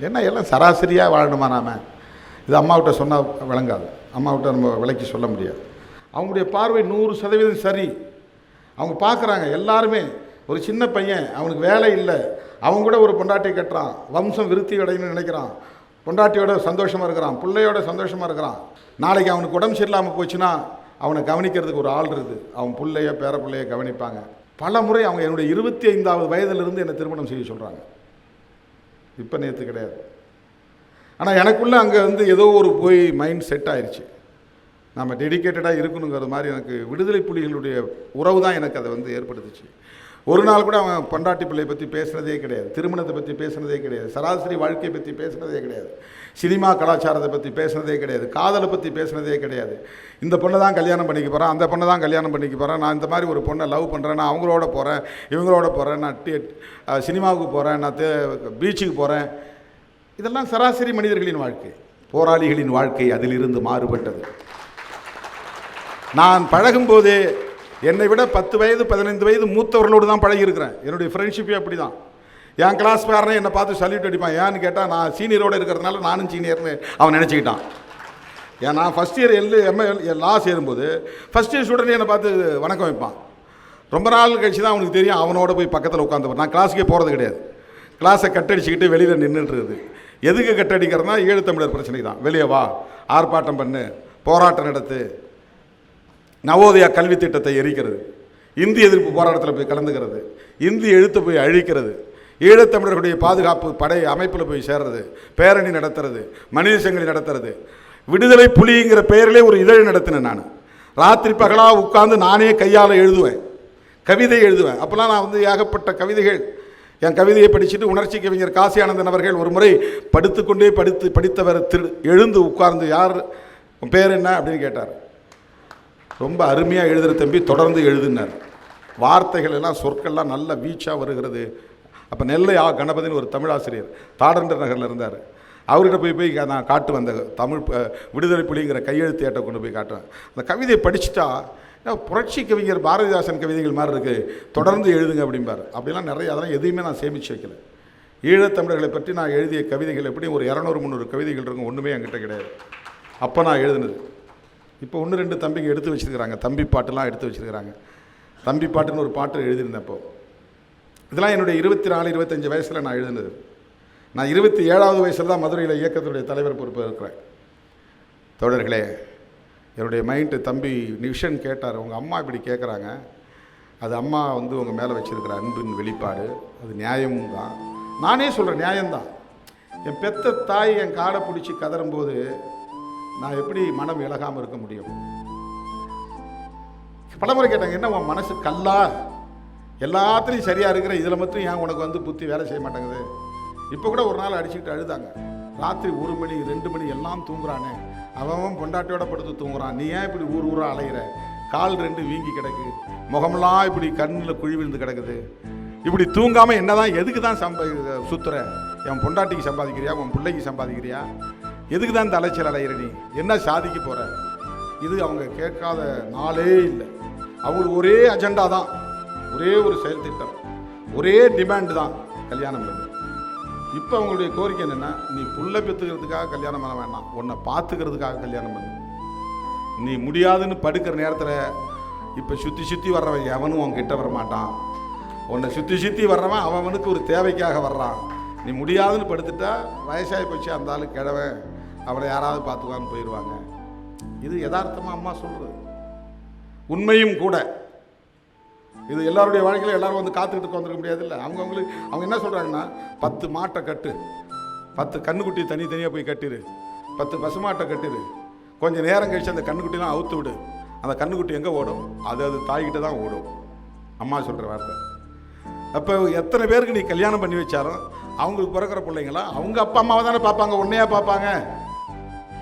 என்ன எல்லாம் சராசரியாக வாழணுமா நாம்? இது அம்மாவிட்ட சொன்னால் விளங்காது. அம்மாவிட்ட நம்ம விலைக்கு சொல்ல முடியாது. அவங்களுடைய பார்வை நூறு சதவீதம் சரி. அவங்க பார்க்குறாங்க எல்லாருமே. ஒரு சின்ன பையன் அவனுக்கு வேலை இல்லை. அவங்க கூட ஒரு பொண்டாட்டி கட்டுறான். வம்சம் விருத்தி அடையணும்னு நினைக்கிறான். பொண்டாட்டியோட சந்தோஷமாக இருக்கிறான். பிள்ளையோட சந்தோஷமாக இருக்கிறான். நாளைக்கு அவனுக்கு உடம்பு சரியில்லாமல் போச்சுன்னா அவனை கவனிக்கிறதுக்கு ஒரு ஆள் இருக்குது. அவன் பிள்ளைய பேர பிள்ளைய கவனிப்பாங்க. பல முறை அவங்க என்னுடைய இருபத்தி ஐந்தாவது வயதிலிருந்து என்னை திருமணம் செய்ய சொல்கிறாங்க இப்போ நேற்று கிடையாது. ஆனால் எனக்குள்ளே அங்கே வந்து ஏதோ ஒரு போய் மைண்ட் செட் ஆயிடுச்சு நம்ம டெடிக்கேட்டடாக இருக்கணுங்கிற மாதிரி எனக்கு விடுதலை புலிகளுடைய உறவு தான் எனக்கு அதை வந்து ஏற்படுத்துச்சு. ஒரு நாள் கூட அவன் பொண்டாட்டி பிள்ளையை பற்றி பேசுனதே கிடையாது. திருமணத்தை பற்றி பேசுனதே கிடையாது. சராசரி வாழ்க்கையை பற்றி பேசுனதே கிடையாது. சினிமா கலாச்சாரத்தை பற்றி பேசுனதே கிடையாது. காதலை பற்றி பேசுனதே கிடையாது. இந்த பொண்ணை தான் கல்யாணம் பண்ணிக்க போகிறேன் அந்த பொண்ணை தான் கல்யாணம் பண்ணிக்க போகிறேன் நான் இந்த மாதிரி ஒரு பொண்ணை லவ் பண்ணுறேன் நான் அவங்களோட போகிறேன் இவங்களோட போகிறேன் நான் சினிமாவுக்கு போகிறேன் நான் பீச்சுக்கு போகிறேன் இதெல்லாம் சராசரி மனிதர்களின் வாழ்க்கை. போராளிகளின் வாழ்க்கை அதிலிருந்து மாறுபட்டது. நான் பழகும்போதே என்னை விட பத்து வயது பதினைந்து வயது மூத்தவர்களோடு தான் பழகியிருக்கிறேன். என்னுடைய ஃப்ரெண்ட்ஷிப்பே அப்படி தான் என் கிளாஸ் பேரனே என்னை பார்த்து சல்யூட் அடிப்பான். ஏன்னு கேட்டால் நான் சீனியரோடு இருக்கிறதுனால நானும் சீனியர்னு அவன் நினச்சிக்கிட்டான். ஏன் நான் ஃபஸ்ட் இயர் எல்லு எம்ஏ லா சேரும்போது ஃபஸ்ட் இயர் ஸ்டூடெண்ட் என்னை பார்த்து வணக்கம் வைப்பான். ரொம்ப நாள் கழிச்சு தான் அவனுக்கு தெரியும் அவனோட போய் பக்கத்தில் உட்காந்து நான் கிளாஸுக்கே போகிறது கிடையாது. கிளாஸை கட்டடிச்சுக்கிட்டு வெளியில் நின்றுட்டுருது எதுக்கு கட்டடிக்கிறதுனா ஈழத்தமிழர் பிரச்சனை தான் வெளியே வா ஆர்ப்பாட்டம் பண்ணு போராட்டம் நடத்து நவோதயா கல்வி திட்டத்தை எரிக்கிறது. இந்தி எதிர்ப்பு போராட்டத்தில் போய் கலந்துக்கிறது. இந்தி எழுத்தை போய் அழிக்கிறது. ஈழத்தமிழர்களுடைய பாதுகாப்பு படை அமைப்பில் போய் சேர்றது. பேரணி நடத்துறது. மனித சங்கிலி நடத்துறது. விடுதலை புலிங்கிற பெயரிலே ஒரு இதழ் நடத்தினேன் நான். ராத்திரி பகலாக உட்கார்ந்து நானே கையால் எழுதுவேன். கவிதை எழுதுவேன். அப்போல்லாம் நான் வந்து ஏகப்பட்ட கவிதைகள். என் கவிதையை படிச்சுட்டு உணர்ச்சி கவிஞர் காசி ஆனந்தன் அவர்கள் ஒரு முறை படுத்துக்கொண்டே படித்து படித்தவர் திரு எழுந்து உட்கார்ந்து யார் பேர் என்ன அப்படின்னு கேட்டார். ரொம்ப அருமையாக எழுதுகிற தம்பி தொடர்ந்து எழுதினார். வார்த்தைகள் எல்லாம் சொற்கள்லாம் நல்ல வீச்சாக வருகிறது. அப்போ நெல்லை ஆ. கணபதினு ஒரு தமிழாசிரியர் தாடன்ற நகரில் இருந்தார். அவர்கிட்ட போய் போய் நான் காட்டுவேன் அந்த தமிழ் விடுதலை புலிங்கிற கையெழுத்து ஏட்டை கொண்டு போய் காட்டுவேன் அந்த கவிதையை படிச்சுட்டா புரட்சி கவிஞர் பாரதிதாசன் கவிதைகள் மாதிரி இருக்குது தொடர்ந்து எழுதுங்க அப்படிம்பார். அப்படிலாம் நிறைய அதெல்லாம் எதையுமே நான் சேமித்து வைக்கல. ஈழத்தமிழர்களை பற்றி நான் எழுதிய கவிதைகள் எப்படியும் ஒரு இரநூறு முந்நூறு கவிதைகள் இருக்கும். ஒன்றுமே என்கிட்ட கிடையாது. அப்போ நான் எழுதுனது. இப்போ ஒன்று ரெண்டு தம்பிங்க எடுத்து வச்சிருக்கிறாங்க. தம்பி பாட்டுலாம் எடுத்து வச்சிருக்கிறாங்க. தம்பி பாட்டுன்னு ஒரு பாட்டு எழுதியிருந்தேன் இப்போ இதெல்லாம் என்னுடைய இருபத்தி நாலு இருபத்தஞ்சி வயசில் நான் எழுதினது. நான் இருபத்தி ஏழாவது வயசில் தான் மதுரையில் இயக்கத்துடைய தலைவர் பொறுப்பு இருக்கிறேன். தோழர்களே என்னுடைய மைண்டு தம்பி நிஷன் கேட்டார். உங்கள் அம்மா இப்படி கேட்குறாங்க அது அம்மா வந்து உங்கள் மேலே வச்சுருக்கிற அன்பின் வெளிப்பாடு. அது நியாயமும் தான். நானே சொல்கிறேன் நியாயம்தான். என் பெத்த தாய் என் காடை பிடிச்சி கதறும்போது நான் எப்படி மனம் இழகாமல் இருக்க முடியும்? பலமுறை கேட்டாங்க என்ன உன் மனசு கல்லா? எல்லாத்துலேயும் சரியாக இருக்கிற இதில் மட்டும் ஏன் உனக்கு வந்து புத்தி வேலை செய்ய மாட்டேங்குது? இப்போ கூட ஒரு நாள் அடிச்சுக்கிட்டு அழுதாங்க. ராத்திரி ஒரு மணி ரெண்டு மணி எல்லாம் தூங்குறானே. அவன் பொண்டாட்டியோட படுத்து தூங்குறான். நீ ஏன் இப்படி ஊர் ஊராக அலையிற? கால் ரெண்டு வீங்கி கிடக்கு. முகமெல்லாம் இப்படி கண்ணில் குழி விழுந்து கிடக்குது. இப்படி தூங்காமல் என்ன தான் எதுக்கு தான் சம்பா சுற்றுற என் பொண்டாட்டிக்கு சம்பாதிக்கிறியா? உன் பிள்ளைக்கு சம்பாதிக்கிறியா? எதுக்கு தான் இந்த அலைச்சல் அலையிற நீ என்ன சாதிக்க போகிற இது அவங்க கேட்காத நாளே இல்லை. அவங்களுக்கு ஒரே அஜெண்டா தான். ஒரே ஒரு செயல் திட்டம். ஒரே டிமாண்டு தான் கல்யாணம் பண்ணி. இப்போ அவங்களுடைய கோரிக்கை என்னென்னா நீ புள்ள பெற்றுக்கிறதுக்காக கல்யாணம் பண்ண வேண்டாம். உன்னை பார்த்துக்கிறதுக்காக கல்யாணம் பண்ணு. நீ முடியாதுன்னு படுக்கிற நேரத்தில் இப்போ சுற்றி சுற்றி வர்றவன் எவனும் அவன் கிட்ட வர மாட்டான் உன்னை சுற்றி சுற்றி வர்றவன் அவனுக்கு ஒரு தேவைக்காக வர்றான். நீ முடியாதுன்னு படுத்துட்டா வயசாகி போச்சு அந்த ஆள் கிழவன். அவளை யாராவது பார்த்துக்குவான்னு போயிடுவாங்க. இது யதார்த்தமாக அம்மா சொல்கிறது உண்மையும் கூட. இது எல்லாருடைய வாழ்க்கையில் எல்லாரும் வந்து காத்துக்கிட்டு உட்காந்துருக்க முடியாதுல்ல. அவங்கவுங்களுக்கு அவங்க என்ன சொல்கிறாங்கன்னா பத்து மாட்டை கட்டு. பத்து கண்ணுக்குட்டி தனித்தனியாக போய் கட்டிடு பத்து பசுமாட்டை கட்டிடு கொஞ்சம் நேரம் கழித்து அந்த கண்ணுக்குட்டிலாம் அவுத்து விடு. அந்த கண்ணுக்குட்டி எங்கே ஓடும்? அது அது தாய்கிட்ட தான் ஓடும். அம்மா சொல்கிற வார்த்தை. அப்போ எத்தனை பேருக்கு நீ கல்யாணம் பண்ணி வச்சாலும் அவங்களுக்கு பிறக்கிற பிள்ளைங்களா? அவங்க அப்பா அம்மாவை தானே பார்ப்பாங்க உன்னையாக பார்ப்பாங்க.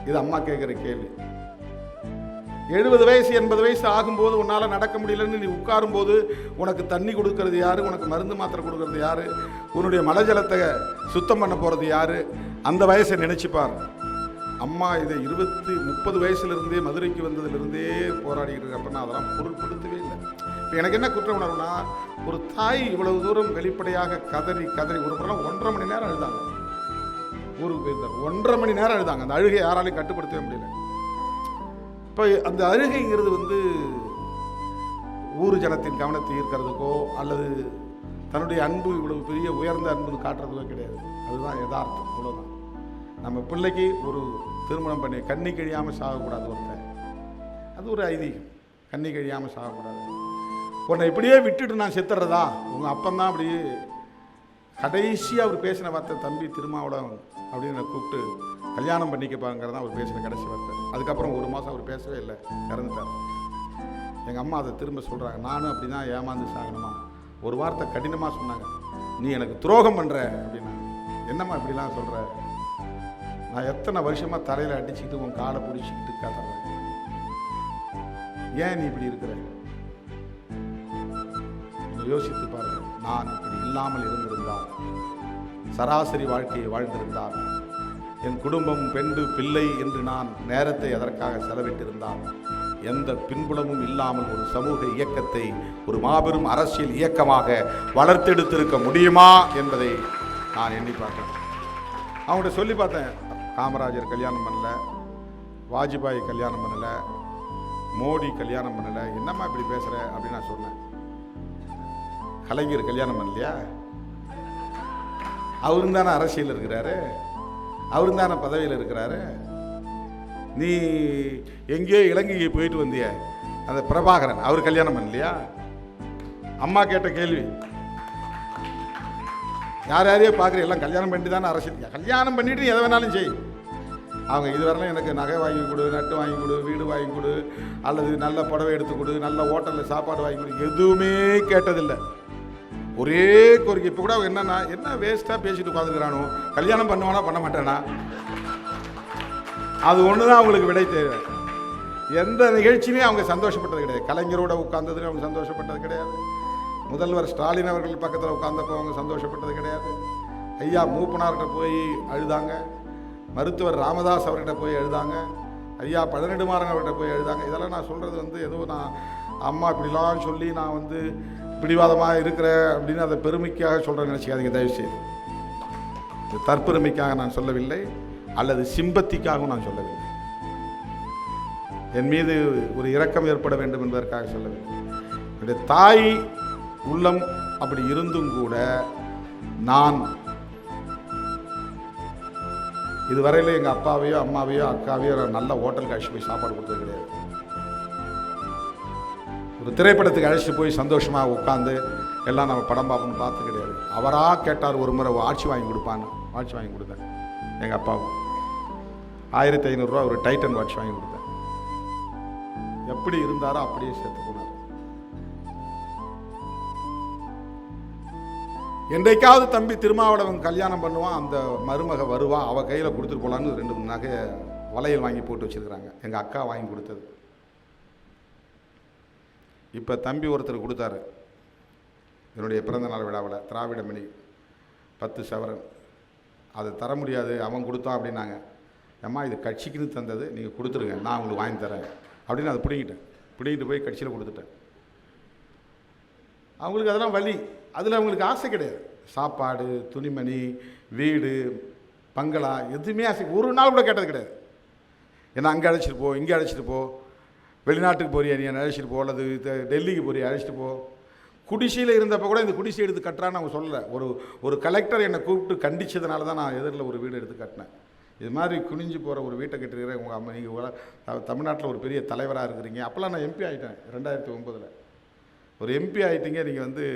இது அம்மா கேட்குற கேள்வி. எழுபது வயசு எண்பது வயசு ஆகும்போது உன்னால் நடக்க முடியலன்னு நீ உட்காரும்போது உனக்கு தண்ணி கொடுக்கறது யாரு? உனக்கு மருந்து மாத்திரை கொடுக்கறது யாரு? உன்னுடைய மலஜலத்தை சுத்தம் பண்ண போகிறது யாரு? அந்த வயசை நினச்சிப்பார் அம்மா இதை இருபத்தி முப்பது வயசுலேருந்தே மதுரைக்கு வந்ததுலேருந்தே போராடிக்கிட்டு இருக்கப்ப நான் அதெல்லாம் பொருட்படுத்தவே இல்லை. இப்போ எனக்கு என்ன குற்ற உணர்வுனா ஒரு தாய் இவ்வளவு தூரம் வெளிப்படையாக கதறி கதறி ஒரு ஒன்றரை மணி நேரம் அழுதாங்க. ஊருக்கு போயிருந்தார் ஒன்றரை மணி நேரம் அழுதாங்க அந்த அழுகை யாராலையும் கட்டுப்படுத்தவே முடியல. இப்போ அந்த அழுகைங்கிறது வந்து ஊர் ஜனத்தின் கவனத்தை ஈர்க்கிறதுக்கோ அல்லது தன்னுடைய அன்பு இவ்வளவு பெரிய உயர்ந்த அன்புன்னு காட்டுறதுக்கோ கிடையாது. அதுதான் யதார்த்தம். அவ்வளோதான் நம்ம பிள்ளைக்கு ஒரு திருமணம் பண்ணி கண்ணி கழியாமல் சாகக்கூடாது ஒருத்தன். அது ஒரு ஐதீகம். கண்ணி கழியாமல் சாகக்கூடாது. உன்னை இப்படியே விட்டுட்டு நான் செத்துறதா? உங்கள் அப்பந்தான் அப்படியே கடைசியாக அவர் பேசின வார்த்தை தம்பி திருமாவளம் அப்படின்னு என்னை கூப்பிட்டு கல்யாணம் பண்ணிக்கப்பாங்கிறது தான் அவர் பேசின கடைசி வார்த்தை. அதுக்கப்புறம் ஒரு மாதம் அவர் பேசவே இல்லை இறந்துட்டார். எங்கள் அம்மா அதை திரும்ப சொல்கிறாங்க நானும் அப்படி தான் ஏமாந்து சாகணுமா? ஒரு வார்த்தை கடினமாக சொன்னாங்க. நீ எனக்கு துரோகம் பண்ணுற அப்படின்னா. என்னம்மா இப்படிலாம் சொல்கிற நான் எத்தனை வருஷமாக தலையில் அடிச்சுக்கிட்டு உன் காலை பிடிச்சிக்கிட்டு கதறேன். ஏன் நீ இப்படி இருக்கிற? யோசித்து பாருங்க நான் இப்படி இல்லாமல் இருந்திருந்தார். சராசரி வாழ்க்கையை வாழ்ந்திருந்தார். என் குடும்பம் பெண்டு பிள்ளை என்று நான் நேரத்தை அதற்காக செலவிட்டிருந்தால் எந்த பின்புலமும் இல்லாமல் ஒரு சமூக இயக்கத்தை ஒரு மாபெரும் அரசியல் இயக்கமாக வளர்த்தெடுத்திருக்க முடியுமா என்பதை நான் எண்ணி பார்த்தேன். அவங்கள்ட்ட சொல்லி பார்த்தேன் காமராஜர் கல்யாணம் பண்ணல வாஜ்பாய் கல்யாணம் பண்ணலை மோடி கல்யாணம் பண்ணலை என்னம்மா இப்படி பேசுகிற அப்படின்னு நான் சொன்னேன். கலைஞர் கல்யாணம் பண்ணலையா? அவரும் தானே அரசியல் இருக்கிறாரு. அவரும் தானே பதவியில் இருக்கிறாரு. நீ எங்கேயோ இலங்கைக்கு போயிட்டு வந்திய. அந்த பிரபாகரன் அவர் கல்யாணம் பண்ணலையா? அம்மா கேட்ட கேள்வி. யார் யாரையோ பார்க்குற எல்லாம் கல்யாணம் பண்ணிட்டு தானே அரசியல். கல்யாணம் பண்ணிட்டு எதை வேணாலும் செய். அவங்க இதுவரையிலும் எனக்கு நகை வாங்கி கொடு நட்டு வாங்கி கொடு வீடு வாங்கி கொடு அல்லது நல்ல புடவை எடுத்து கொடு நல்ல ஹோட்டலில் சாப்பாடு வாங்கி கொடு எதுவுமே கேட்டதில்லை. ஒரே கோரிக்கை. இப்போ கூட அவங்க என்னன்னா என்ன வேஸ்ட்டாக பேசிட்டு உட்காந்துக்கிறானோ கல்யாணம் பண்ணுவானா பண்ண மாட்டானா? அது ஒன்று தான் அவங்களுக்கு விடை தேவை. எந்த நிகழ்ச்சியுமே அவங்க சந்தோஷப்பட்டது கிடையாது. கலைஞரோட உட்கார்ந்ததுல அவங்க சந்தோஷப்பட்டது கிடையாது. முதல்வர் ஸ்டாலின் அவர்கள் பக்கத்தில் உட்கார்ந்தப்போ அவங்க சந்தோஷப்பட்டது கிடையாது. ஐயா மூப்பனார்கிட்ட போய் அழுதாங்க. மருத்துவர் ராமதாஸ் அவர்கிட்ட போய் எழுதாங்க ஐயா பழநெடுமாறன் அவர்கிட்ட போய் எழுதாங்க இதெல்லாம் நான் சொல்கிறது வந்து ஏதோ நான் அம்மா இப்படிலாம் சொல்லி நான் வந்து பிடிவாதமாக இருக்கிறேன் அப்படின்னு அதை பெருமைக்காக சொல்கிற நினச்சிக்காதீங்க தயவுசெய்து. இது தற்பெருமைக்காக நான் சொல்லவில்லை அல்லது சிம்பத்திக்காகவும் நான் சொல்லவில்லை. என் மீது ஒரு இரக்கம் ஏற்பட வேண்டும் என்பதற்காக சொல்லவில்லை. என்னுடைய தாய் உள்ளம் அப்படி இருந்தும் கூட நான் இதுவரையில் எங்கள் அப்பாவையோ அம்மாவையோ அக்காவையோ நான் நல்ல ஹோட்டலுக்கு அழைச்சி போய் சாப்பாடு கொடுத்தது கிடையாது. ஒரு திரைப்படத்துக்கு அழைச்சிட்டு போய் சந்தோஷமாக உட்காந்து எல்லாம் நம்ம படம் பார்ப்போம்னு பார்த்து கிடையாது. அவராக கேட்டார் ஒரு முறை ஆட்சி வாங்கி கொடுப்பான்னு. வாட்ச் வாங்கி கொடுத்தேன் எங்கள் அப்பாவும். ஆயிரத்தி ஐநூறுரூவா ஒரு டைட்டன் வாட்ச் வாங்கி கொடுத்தேன் எப்படி இருந்தாரோ அப்படியே சேர்த்து போனார். என்றைக்காவது தம்பி திருமாவளவன் கல்யாணம் பண்ணுவான் அந்த மருமக வருவான் அவள் கையில் கொடுத்துட்டு போகலான்னு ரெண்டு மூணு நகையை வளையல் வாங்கி போட்டு வச்சிருக்கிறாங்க. எங்கள் அக்கா வாங்கி கொடுத்தது. இப்போ தம்பி ஒருத்தர் கொடுத்தாரு. என்னுடைய பிறந்தநாள் விழாவில் திராவிடமணி பத்து சவரன். அதை தர முடியாது அவன் கொடுத்தான் அப்படின்னாங்க. அம்மா இது கட்சிக்குன்னு தந்தது நீங்கள் கொடுத்துருங்க நான் உங்களுக்கு வாங்கி தரேன். அப்படின்னு அதை பிடிங்கிட்டேன். பிடிங்கிட்டு போய் கட்சியில் கொடுத்துட்டேன். அவங்களுக்கு அதெல்லாம் வழி அதில் அவங்களுக்கு ஆசை கிடையாது. சாப்பாடு துணிமணி வீடு பங்களா எதுவுமே ஆசை. ஒரு நாள் கூட கேட்டது கிடையாது. ஏன்னா அங்கே அழைச்சிட்டு போ இங்கே அழைச்சிட்டு போ வெளிநாட்டுக்கு போறியா நீ? என்னை அழைச்சிட்டு போ. அல்லது டெல்லிக்கு போறியா? அழைச்சிட்டு போ. குடிசையில் இருந்தப்போ கூட இந்த குடிசை எடுத்து கட்டுறான்னு அவங்க சொல்லலை. ஒரு ஒரு கலெக்டர் என்னை கூப்பிட்டு கண்டிச்சதுனால தான் நான் எதிரில் ஒரு வீடு எடுத்து கட்டினேன். இது மாதிரி குனிஞ்சு போகிற ஒரு வீட்டை கட்டிருக்கிற உங்கள் அம்மா நீங்கள் தமிழ்நாட்டில் ஒரு பெரிய தலைவராக இருக்கிறீங்க. அப்போல்லாம் நான் எம்பி ஆகிட்டேன் ரெண்டாயிரத்தி ஒம்பதில் ஒரு எம்பி ஆகிட்டீங்க நீங்கள் வந்து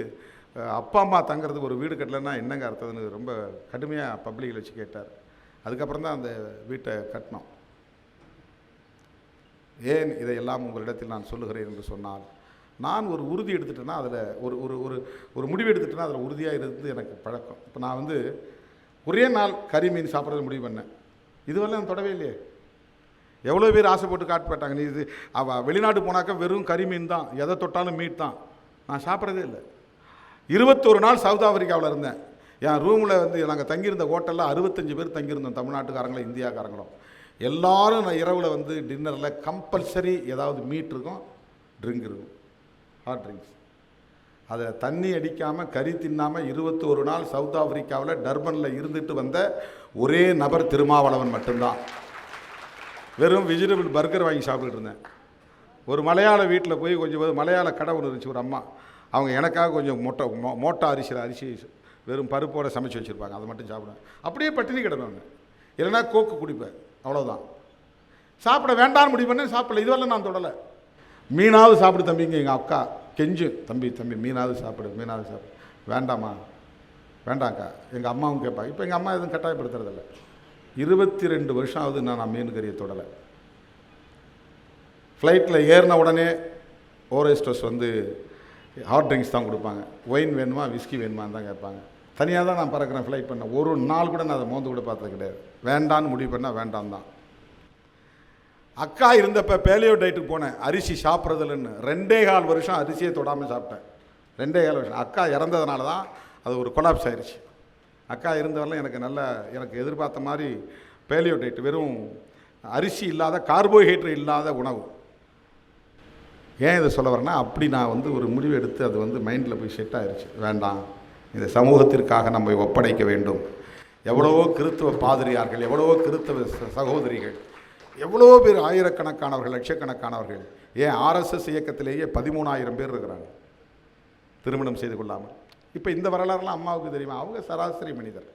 அப்பா அம்மா தங்குறதுக்கு ஒரு வீடு கட்டலைன்னா என்னங்க அர்த்தம்னு ரொம்ப கடுமையாக பப்ளிக்கில் வச்சு கேட்டார். அதுக்கப்புறம் தான் அந்த வீட்டை கட்டினோம். ஏன் இதையெல்லாம் உங்களிடத்தில் நான் சொல்லுகிறேன் என்று சொன்னால் நான் ஒரு உறுதி எடுத்துட்டேன்னா அதில் ஒரு ஒரு ஒரு ஒரு முடிவு எடுத்துட்டேன்னா அதில் உறுதியாக இருந்து எனக்கு பழக்கம். இப்போ நான் வந்து ஒரே நாள் கறி மீன் சாப்பிட்றது முடிவு பண்ணேன். இதுவரை நான் தொடவே இல்லையே. எவ்வளோ பேர் ஆசைப்பட்டு காட்டு போயிட்டாங்க நீ இது அவள் வெளிநாட்டு போனாக்கா வெறும் கறி மீன் தான் எதை தொட்டாலும் மீட் தான். நான் சாப்பிட்றதே இல்லை. இருபத்தொரு நாள் சவுத் ஆப்பிரிக்காவில் இருந்தேன். என் ரூமில் வந்து நாங்கள் தங்கியிருந்த ஹோட்டலில் அறுபத்தஞ்சு பேர் தங்கியிருந்தோம் தமிழ்நாட்டுக்காரங்களும் இந்தியாக்காரங்களும். எல்லாரும் நான் இரவில் வந்து டின்னரில் கம்பல்சரி ஏதாவது மீட் இருக்கும் ட்ரிங்க் இருக்கும். ஹாட் ட்ரிங்க்ஸ் அதை தண்ணி அடிக்காமல் கறி தின்னாமல் இருபத்தோரு நாள் சவுத் ஆஃப்ரிக்காவில் டர்பனில் இருந்துட்டு வந்த ஒரே நபர் திருமாவளவன் மட்டும்தான். வெறும் வெஜிடபிள் பர்கர் வாங்கி சாப்பிட்டுட்டு இருந்தேன். ஒரு மலையாள வீட்டில் போய் கொஞ்சம் மலையாள கடை ஒன்று இருந்துச்சு ஒரு அம்மா. அவங்க எனக்காக கொஞ்சம் மொட்டை மோ மோட்டா அரிசியில் அரிசி வெறும் பருப்போடு சமைச்சு வச்சுருப்பாங்க அதை மட்டும் சாப்பிடுவேன். அப்படியே பட்டினி கிடந்தவங்க. இல்லைன்னா கோக்கு குடிப்பேன். அவ்வளோதான் சாப்பிட வேண்டாம்னு முடிவு பண்ணேன் சாப்பிடல. இதுவரை நான் தொடலை. மீனாவது சாப்பிடு தம்பிங்க எங்கள் அக்கா. கெஞ்சு தம்பி தம்பி மீனாவது சாப்பிடு மீனாவது சாப்பிடு. வேண்டாமா வேண்டாம்க்கா. எங்கள் அம்மாவும் கேட்பாங்க. இப்போ எங்கள் அம்மா எதுவும் கட்டாயப்படுத்துறதில்ல. இருபத்தி ரெண்டு வருஷம் ஆகுது நான் நான் மீன் கறியை தொடலை. ஃப்ளைட்டில் ஏறின உடனே ஓரஸ்டர்ஸ் வந்து ஹாட் ட்ரிங்க்ஸ் தான் கொடுப்பாங்க. ஒயின் வேணுமா விஸ்கி வேணுமான்னு தான் கேட்பாங்க. தனியாக தான் நான் பறக்கிறேன் ஃப்ளைட் பண்ண. ஒரு நாள் கூட நான் அதை மோந்து கூட பார்த்தது கிடையாது. வேண்டான்னு முடிவு பண்ணால் வேண்டாம் தான். அக்கா இருந்தப்போ பேலியோ டைட்டுக்கு போனேன். அரிசி சாப்பிட்றதில்லன்னு ரெண்டே கால் வருஷம் அரிசியை தொடாமல் சாப்பிட்டேன். ரெண்டே கால் வருஷம். அக்கா இறந்ததுனால தான் அது ஒரு கொலாப்ஸ் ஆயிடுச்சு அக்கா இருந்தவரெல்லாம் எனக்கு நல்ல எனக்கு எதிர்பார்த்த மாதிரி பேலியோ டைட் வெறும் அரிசி இல்லாத கார்போஹைட்ரேட் இல்லாத உணவு. ஏன் இதை சொல்ல வரேன்னா அப்படி நான் வந்து ஒரு முடிவு எடுத்து அது வந்து மைண்டில் போய் செட் ஆயிடுச்சு வேண்டாம். இந்த சமூகத்திற்காக நம்மை ஒப்படைக்க வேண்டும். எவ்வளவோ கிறித்துவ பாதிரியார்கள் எவ்வளவோ கிறித்துவ ச- சகோதரிகள் எவ்வளவோ பேர் ஆயிரக்கணக்கானவர்கள் லட்சக்கணக்கானவர்கள் ஏன் ஆர்எஸ்எஸ் இயக்கத்திலேயே பதிமூணாயிரம் பேர் இருக்கிறாங்க. திருமணம் செய்து கொள்ளாமல். இப்போ இந்த வரலாறுலாம் அம்மாவுக்கு தெரியுமா? அவங்க சராசரி மனிதர்.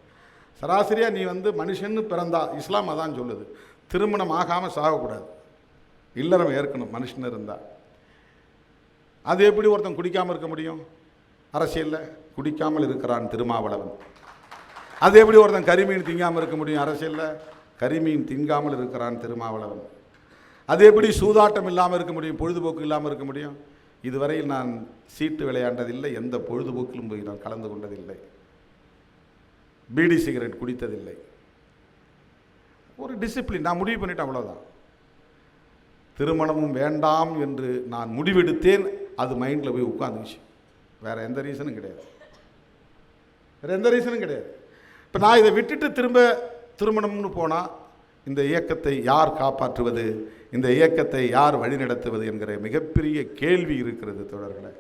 சராசரியாக நீ வந்து மனுஷன்னு பிறந்தா இஸ்லாம் அதான் சொல்லுது. திருமணம் ஆகாமல் சாகக்கூடாது. இல்லறம் ஏற்கணும் மனுஷன் இருந்தால் அது எப்படி ஒருத்தன் குடிக்காமல் இருக்க முடியும்? அரசியலில். குடிக்காமல் இருக்கிறான் திருமாவளவன். அது எப்படி ஒருத்தன் கரிமீன் திங்காமல் இருக்க முடியும் அரசியலில்? கரிமீன் திங்காமல் இருக்கிறான் திருமாவளவன். அது எப்படி சூதாட்டம் இல்லாமல் இருக்க முடியும்? பொழுதுபோக்கு இல்லாமல் இருக்க முடியும்? இதுவரையில் நான் சீட்டு விளையாண்டதில்லை எந்த பொழுதுபோக்கிலும் போய் நான் கலந்து கொண்டதில்லை. பீடி சிகரெட் குடித்ததில்லை. ஒரு டிசிப்ளின் நான் முடிவு பண்ணிட்டேன் அவ்வளோதான் திருமணமும் வேண்டாம் என்று நான் முடிவெடுத்தேன் அது மைண்டில் போய் உட்காந்துச்சு. வேறு எந்த ரீசனும் கிடையாது. வேறு எந்த ரீசனும் கிடையாது. இப்போ நான் இதை விட்டுட்டு திரும்ப திருமணம்னு போனால் இந்த இயக்கத்தை யார் காப்பாற்றுவது இந்த இயக்கத்தை யார் வழிநடத்துவது என்கிற மிகப்பெரிய கேள்வி இருக்கிறது தொடர்களை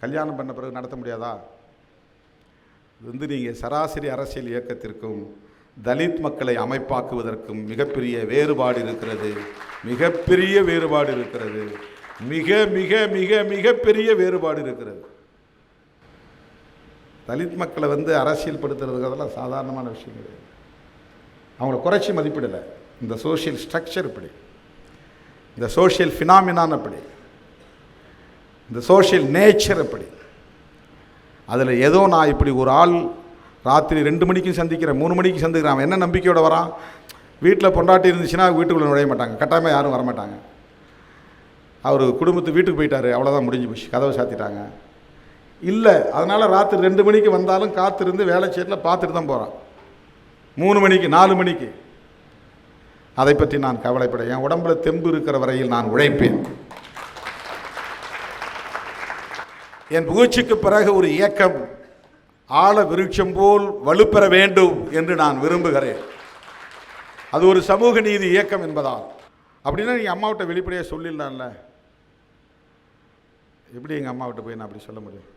கல்யாணம் பண்ண பிறகு நடத்த முடியாதா? இது வந்து நீங்கள் சராசரி அரசியல் இயக்கத்திற்கும் தலித் மக்களை அமைப்பாக்குவதற்கும் மிகப்பெரிய வேறுபாடு இருக்கிறது. மிகப்பெரிய வேறுபாடு இருக்கிறது. மிக மிக மிக மிகப்பெரிய வேறுபாடு இருக்கிறது. தலித் மக்களை வந்து அரசியல் படுத்துறதுக்கு அதெல்லாம் சாதாரணமான விஷயம் கிடையாது. அவங்கள குறைச்சி மதிப்பிடலை. இந்த சோஷியல் ஸ்ட்ரக்சர் இப்படி. இந்த சோஷியல் ஃபினாமினான் அப்படி. இந்த சோஷியல் நேச்சர் அப்படி. அதில் ஏதோ நான் இப்படி ஒரு ஆள் ராத்திரி ரெண்டு மணிக்கும் சந்திக்கிறேன் மூணு மணிக்கு சந்திக்கிறான் அவன் என்ன நம்பிக்கையோடு வரான்? வீட்டில் பொண்டாட்டி இருந்துச்சுன்னா வீட்டுக்குள்ளே நுழைய மாட்டாங்க. கட்டாயமாக யாரும் வரமாட்டாங்க. அவர் குடும்பத்து வீட்டுக்கு போயிட்டார் அவ்வளோதான் முடிஞ்சு போச்சு. கதவை சாத்திட்டாங்க. இல்லை. அதனால் ராத்திரி ரெண்டு மணிக்கு வந்தாலும் காத்திருந்து வேலை சேட்டில் பார்த்துட்டு தான் போகிறான் மூணு மணிக்கு நாலு மணிக்கு. அதை பற்றி நான் கவலைப்பட என் உடம்புல தெம்பு இருக்கிற வரையில் நான் உழைப்பேன். என் புகழ்ச்சிக்கு பிறகு ஒரு இயக்கம் ஆழ விருட்சம் போல் வலுப்பெற வேண்டும் என்று நான் விரும்புகிறேன். அது ஒரு சமூக நீதி இயக்கம் என்பதால். அப்படின்னா நீங்கள் அம்மாவிட்ட வெளிப்படையாக சொல்லிடலாம்ல. எப்படி எங்கள் அம்மாவிட்ட போய் நான் அப்படி சொல்ல முடியும்?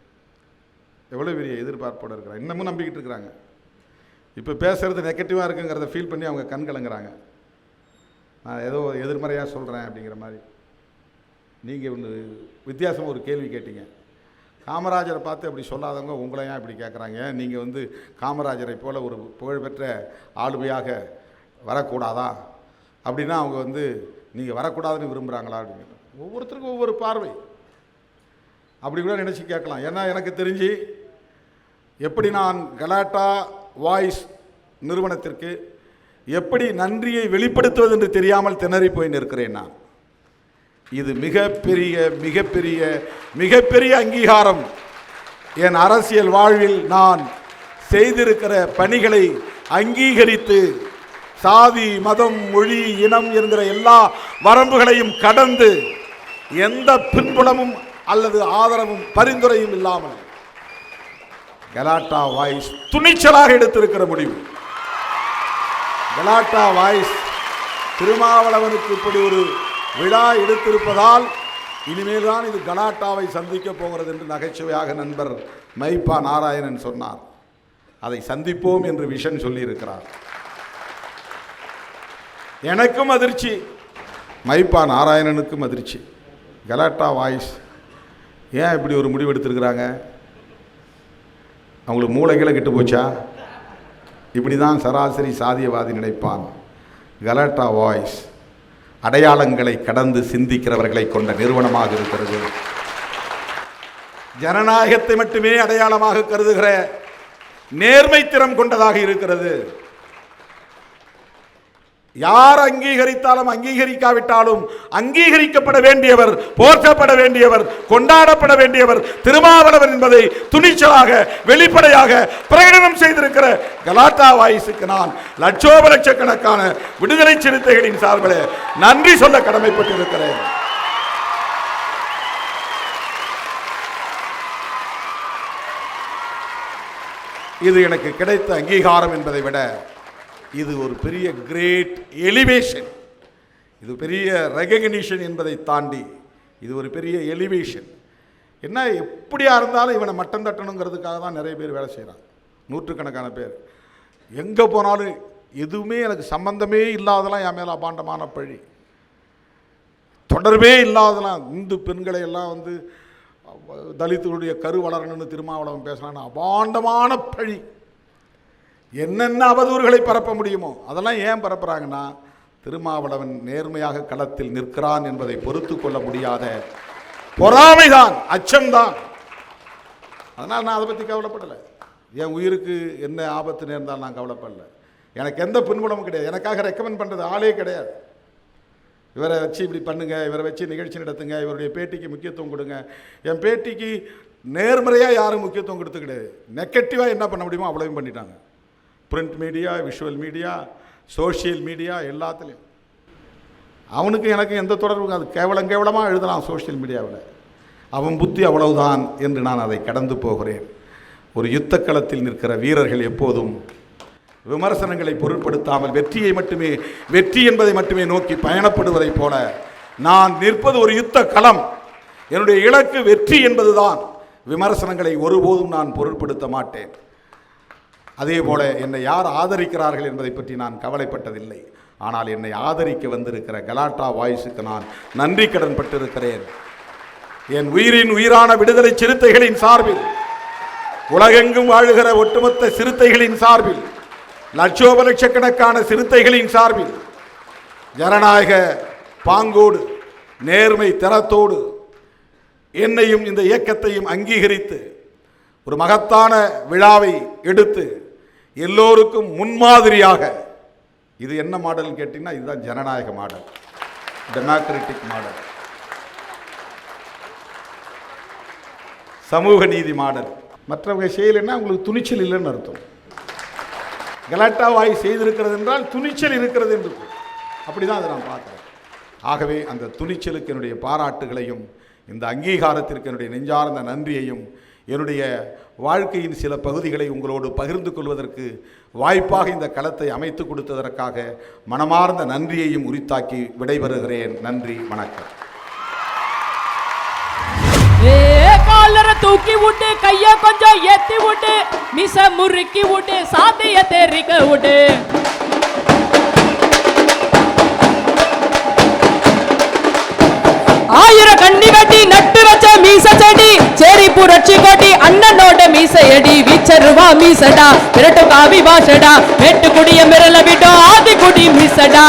எவ்வளோ பெரிய எதிர்பார்ப்போடு இருக்கிறாங்க? இன்னமும் நம்பிக்கிட்டு இருக்கிறாங்க. இப்போ பேசுகிறது நெகட்டிவாக இருக்குங்கிறத ஃபீல் பண்ணி அவங்க கண் கலங்குறாங்க. நான் ஏதோ எதிர்மறையாக சொல்கிறேன் அப்படிங்கிற மாதிரி. நீங்கள் ஒன்று வித்தியாசமாக ஒரு கேள்வி கேட்டீங்க. காமராஜரை பார்த்து அப்படி சொல்லாதவங்க உங்களை ஏன் இப்படி கேட்குறாங்க நீங்கள் வந்து காமராஜரை போல் ஒரு புகழ்பெற்ற ஆளுமையாக வரக்கூடாதா? அப்படின்னா அவங்க வந்து நீங்கள் வரக்கூடாதுன்னு விரும்புகிறாங்களா அப்படின்னு. ஒவ்வொருத்தருக்கும் ஒவ்வொரு பார்வை. அப்படி கூட நினச்சி கேட்கலாம். ஏன்னா எனக்கு தெரிஞ்சு எப்படி நான் கலாட்டா வாய்ஸ் நிறுவனத்திற்கு எப்படி நன்றியை வெளிப்படுத்துவது என்று தெரியாமல் திணறி போய் நிற்கிறேன் நான். இது மிகப்பெரிய மிகப்பெரிய மிகப்பெரிய அங்கீகாரம். என் அரசியல் வாழ்வில் நான் செய்திருக்கிற பணிகளை அங்கீகரித்து சாதி மதம் மொழி இனம் என்கிற எல்லா வரம்புகளையும் கடந்து எந்த பின்புலமும் அல்லது ஆதரவும் பரிந்துரையும் இல்லாமல் கலாட்டா வாய்ஸ் துணிச்சலாக எடுத்திருக்கிற முடிவு. கலாட்டா வாய்ஸ் திருமாவளவனுக்கு இப்படி ஒரு விழா எடுத்திருப்பதால் இனிமேல் தான் இது கலாட்டாவை சந்திக்க போகிறது என்று நகைச்சுவையாக நண்பர் மைப்பா நாராயணன் சொன்னார். அதை சந்திப்போம் என்று விஷன் சொல்லியிருக்கிறார். எனக்கும் அதிர்ச்சி மைப்பா நாராயணனுக்கும் அதிர்ச்சி. கலாட்டா வாய்ஸ் ஏன் இப்படி ஒரு முடிவு எடுத்திருக்கிறாங்க? அவங்களுக்கு மூளைகளை கெட்டு போச்சா? இப்படி தான் சராசரி சாதியவாதி நினைப்பான். கலாட்டா வாய்ஸ். அடையாளங்களை கடந்து சிந்திக்கிறவர்களை கொண்ட நிறுவனமாக இருக்கிறது. ஜனநாயகத்தை மட்டுமே அடையாளமாக கருதுகிற நேர்மை திறம் கொண்டதாக இருக்கிறது. யார் அங்கீகரித்தாலும் அங்கீகரிக்காவிட்டாலும் அங்கீகரிக்கப்பட வேண்டியவர் போற்றப்பட வேண்டியவர் கொண்டாடப்பட வேண்டியவர் திருமாவளவர் என்பதை துணிச்சலாக வெளிப்படையாக பிரகடனம் செய்திருக்கிற கலாட்டா வாயிசுக்கு நான் லட்சோப லட்சக்கணக்கான விடுதலை சிறுத்தைகளின் சார்பில் நன்றி சொல்ல கடமைப்பட்டிருக்கிறேன். இது எனக்கு கிடைத்த அங்கீகாரம் என்பதை விட இது ஒரு பெரிய கிரேட் எலிவேஷன் இது பெரிய ரெகக்னிஷன் என்பதை தாண்டி இது ஒரு பெரிய எலிவேஷன் என்ன எப்படியா இருந்தாலும் இவனை மட்டம் தட்டணுங்கிறதுக்காக தான் நிறைய பேர் வேலை செய்கிறான் நூற்றுக்கணக்கான பேர். எங்கே போனாலும் எதுவுமே எனக்கு சம்பந்தமே இல்லாதெல்லாம் என் மேலே அபாண்டமான பழி. தொடர்பே இல்லாதெல்லாம் இந்து பெண்களை எல்லாம் வந்து தலித்துடைய கரு வளரணும்னு திருமாவளவன் பேசுகிறான்னு அபாண்டமான பழி. என்னென்ன அவதூறுகளை பரப்ப முடியுமோ அதெல்லாம் ஏன் பரப்புறாங்கன்னா திருமாவளவன் நேர்மையாக களத்தில் நிற்கிறான் என்பதை பொறுத்து கொள்ள முடியாத பொறாமைதான் அச்சம்தான். அதனால் நான் அதை பற்றி கவலைப்படலை. என் உயிருக்கு என்ன ஆபத்து நேர்ந்தால் நான் கவலைப்படல. எனக்கு எந்த பின்புலமும் கிடையாது. எனக்காக ரெக்கமெண்ட் பண்ணுறது ஆளே கிடையாது. இவரை வச்சு இப்படி பண்ணுங்க இவரை வச்சு நிகழ்ச்சி நடத்துங்க இவருடைய பேட்டிக்கு முக்கியத்துவம் கொடுங்க. என் பேட்டிக்கு நேர்மறையாக யாரும் முக்கியத்துவம் கொடுத்து கிடையாது. நெகட்டிவாக என்ன பண்ண முடியுமோ அவ்வளவும் பண்ணிட்டாங்க. Print media visual media social media எல்லாத்துலேயும். அவனுக்கு எனக்கு எந்த தொடர்பும் அது கேவலம் கேவலமாக எழுதலாம் சோஷியல் மீடியாவில் அவன் புத்தி அவ்வளவுதான் என்று நான் அதை கடந்து போகிறேன். ஒரு யுத்த களத்தில் நிற்கிற வீரர்கள் எப்போதும் விமர்சனங்களை பொருட்படுத்தாமல் வெற்றியை மட்டுமே வெற்றி என்பதை மட்டுமே நோக்கி பயணப்படுவதைப் போல நான் நிற்பது ஒரு யுத்த களம் என்னுடைய இலக்கு வெற்றி என்பதுதான். விமர்சனங்களை ஒருபோதும் நான் பொருட்படுத்த மாட்டேன். அதே போல என்னை யார் ஆதரிக்கிறார்கள் என்பதை பற்றி நான் கவலைப்பட்டதில்லை. ஆனால் என்னை ஆதரிக்க வந்திருக்கிற கலாட்டா வாய்ஸுக்கு நான் நன்றி கடன் பட்டிருக்கிறேன். என் உயிரின் உயிரான விடுதலை சிறுத்தைகளின் சார்பில் உலகெங்கும் வாழுகிற ஒட்டுமொத்த சிறுத்தைகளின் சார்பில் லட்சோப லட்சக்கணக்கான சிறுத்தைகளின் சார்பில் ஜனநாயக பாங்கோடு நேர்மை தரத்தோடு என்னையும் இந்த இயக்கத்தையும் அங்கீகரித்து ஒரு மகத்தான விழாவை எடுத்து எல்லோருக்கும் முன்மாதிரியாக. இது என்ன மாடல்னு கேட்டிங்கன்னா இதுதான் ஜனநாயக மாடல். Democratic model. சமூக நீதி மாடல். மற்றவங்க செய்யலைன்னா உங்களுக்கு துணிச்சல் இல்லைன்னு அர்த்தம். கலாட்டா வாய் செய்திருக்கிறது என்றால் துணிச்சல் இருக்கிறது என்று அப்படி தான் அதை நான் பார்க்குறேன். ஆகவே அந்த துணிச்சலுக்கு என்னுடைய பாராட்டுகளையும் இந்த அங்கீகாரத்திற்கு என்னுடைய நெஞ்சார்ந்த நன்றியையும் என்னுடைய வாழ்க்கையின் சில பகுதிகளை உங்களோடு பகிர்ந்து கொள்வதற்கு வாய்ப்பாக இந்த களத்தை அமைத்து கொடுத்ததற்காக மனமார்ந்த நன்றியையும் உரித்தாக்கி விடைபெறுகிறேன். நன்றி வணக்கம். தூக்கி விட்டு கைய கொஞ்சம் ஏத்தி விட்டு மிச முறுக்கி விட்டு சாத்திய தெரிக்க விட்டு. மீச செடி சேரி புரட்சி கொடி அண்ணனோட மீசையடி வீச்சருவா மீசடா விரட்டு காவி வாசடா மேட்டு குடிய மிரள விட்டோம் ஆதி குடி மீசடா.